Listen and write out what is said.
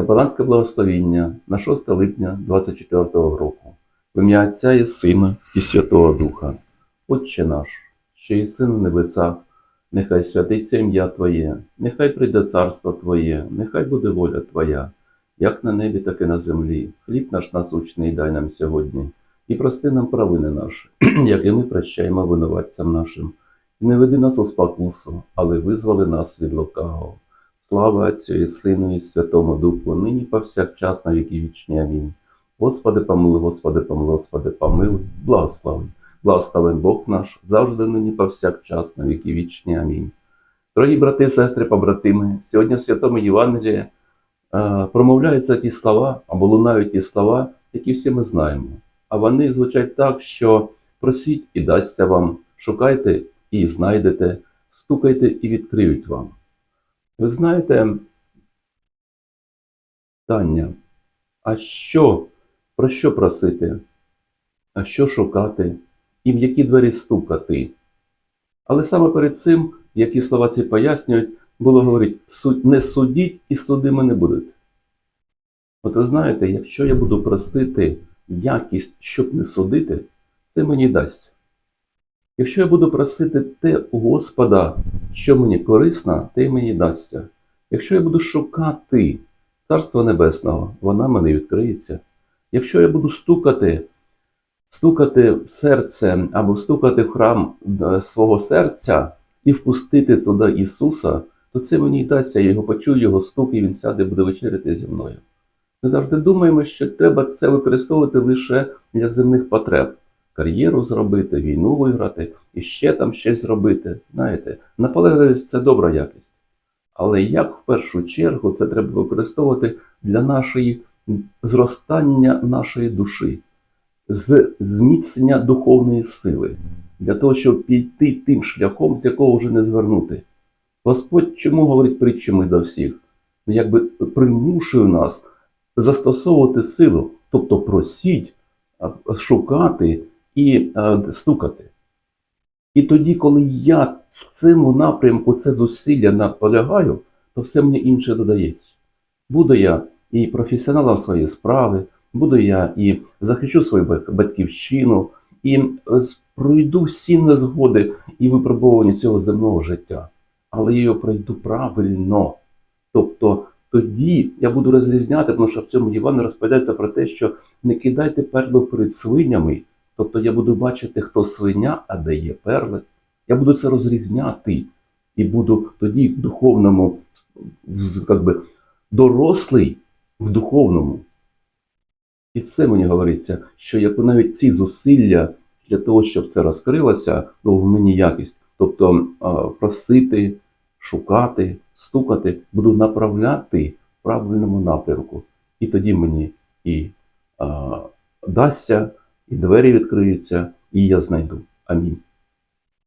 Капеланське благословіння на 6 липня 24 року. В ім'я Отця і Сина і Святого Духа. Отче наш, що і син в небесах, нехай святиться ім'я Твоє, нехай прийде царство Твоє, нехай буде воля Твоя, як на небі, так і на землі. Хліб наш насущний дай нам сьогодні, і прости нам провини наші, як і ми прощаємо винуватцям нашим. І не веди нас у спокусу, але визволи нас від лукавого. Слава Отцю і Сину, і Святому Духу, нині повсякчас на віки вічні. Амінь. Господи, помилуй, Господи, помилуй, Господи, помилуй, благослови. Благословен Бог наш, завжди нині повсякчас на віки вічні. Амінь. Дорогі брати, сестри, побратими, сьогодні в Святому Євангелії е, промовляються ті слова або лунають ті слова, які всі ми знаємо. А вони звучать так, що просіть і дасться вам, шукайте і знайдете, стукайте і відкриють вам. Ви знаєте, Таня, а що, про що просити, а що шукати, і в які двері стукати? Але саме перед цим, які слова ці пояснюють, було говорить, не судіть і судими не будете. От ви знаєте, якщо я буду просити якість, щоб не судити, це мені дасть. Якщо я буду просити те у Господа, що мені корисно, те й мені дасться. Якщо я буду шукати Царства Небесного, вона мені відкриється. Якщо я буду стукати, стукати в серце або стукати в храм е, свого серця і впустити туди Ісуса, то це мені й дасться, я його почую, його стук, і він сяде буде вечеряти зі мною. Ми завжди думаємо, що треба це використовувати лише для земних потреб. Кар'єру зробити, війну виграти і ще там щось зробити. Знаєте, наполегливість це добра якість. Але як в першу чергу це треба використовувати для нашої зростання нашої душі, з зміцнення духовної сили, для того, щоб піти тим шляхом, з якого вже не звернути. Господь чому говорить притчами до всіх? Ну, якби примушує нас застосовувати силу, тобто просіть, шукати і стукати. І тоді, коли я в цьому напрямку це зусилля наполягаю, то все мені інше додається. Буду я і професіоналом своєї справи, буду я і захищу свою батьківщину, і пройду всі незгоди і випробування цього земного життя. Але я його пройду правильно. Тобто тоді я буду розрізняти, тому що в цьому Івані розповідається про те, що не кидайте перли перед свинями. Тобто я буду бачити, хто свиня, а де є перли. Я буду це розрізняти і буду тоді в духовному, як би, дорослий в духовному. І це мені говориться, що я навіть ці зусилля для того, щоб це розкрилося, ну, в мені якість. Тобто просити, шукати, стукати, буду направляти в правильному напрямку. І тоді мені і а, дасться, і двері відкриються, і я знайду. Амінь.